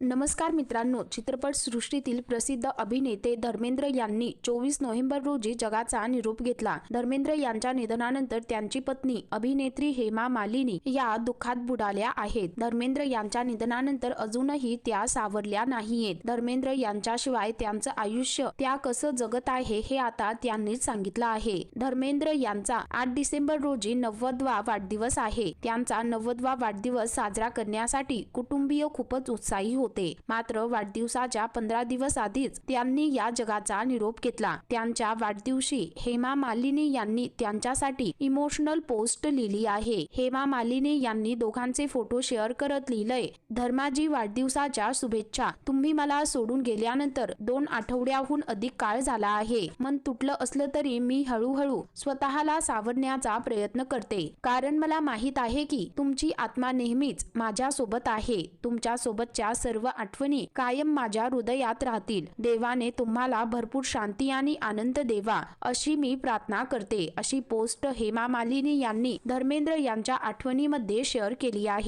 नमस्कार मित्रांनो चित्रपट सृष्टीतील प्रसिद्ध अभिनेते धर्मेंद्र यांनी चोवीस नोव्हेंबर रोजी जगाचा निरोप घेतला. धर्मेंद्र यांच्या निधनानंतर त्यांची पत्नी अभिनेत्री हेमा मालिनी या दुःखात बुडाल्या आहेत. धर्मेंद्र यांच्या निधनानंतर अजूनही त्या सावरल्या नाहीयेत. धर्मेंद्र यांच्याशिवाय त्यांचं आयुष्य त्या कसं जगत आहे हे आता त्यांनीच सांगितलं आहे. धर्मेंद्र यांचा आठ डिसेंबर रोजी नव्वदवा वाढदिवस आहे. त्यांचा नव्वदवा वाढदिवस साजरा करण्यासाठी कुटुंबीय खूपच उत्साही होते. मात्र वाढदिवसाच्या पंधरा दिवस आधीच त्यांनी या जगाचा निरोप घेतला. त्यांच्या वाढदिवशी हेमा मालिनी यांनी त्यांच्यासाठी इमोशनल पोस्ट लिहिली आहे. हेमा मालिनी यांनी दोघांचे फोटो शेअर करत लिहिलंय धर्माजी वाढदिवसाच्या शुभेच्छा. तुम्ही मला सोडून गेल्यानंतर दोन आठवड्याहून अधिक काळ झाला आहे. मन तुटलं असलं तरी मी हळूहळू स्वतःला सावरण्याचा प्रयत्न करते. कारण मला माहीत आहे की तुमची आत्मा नेहमीच माझ्या सोबत आहे. तुमच्या सोबतच्या सर्व आठवणी कायम माझ्या हृदयात राहतील. देवाने तुम्हाला भरपूर शांती आणि आनंद देवा अशी मी प्रार्थना करते. अशी पोस्ट हेमा मालिनी यांनी धर्मेंद्र यांच्या आठवणीमध्ये शेअर केली आहे.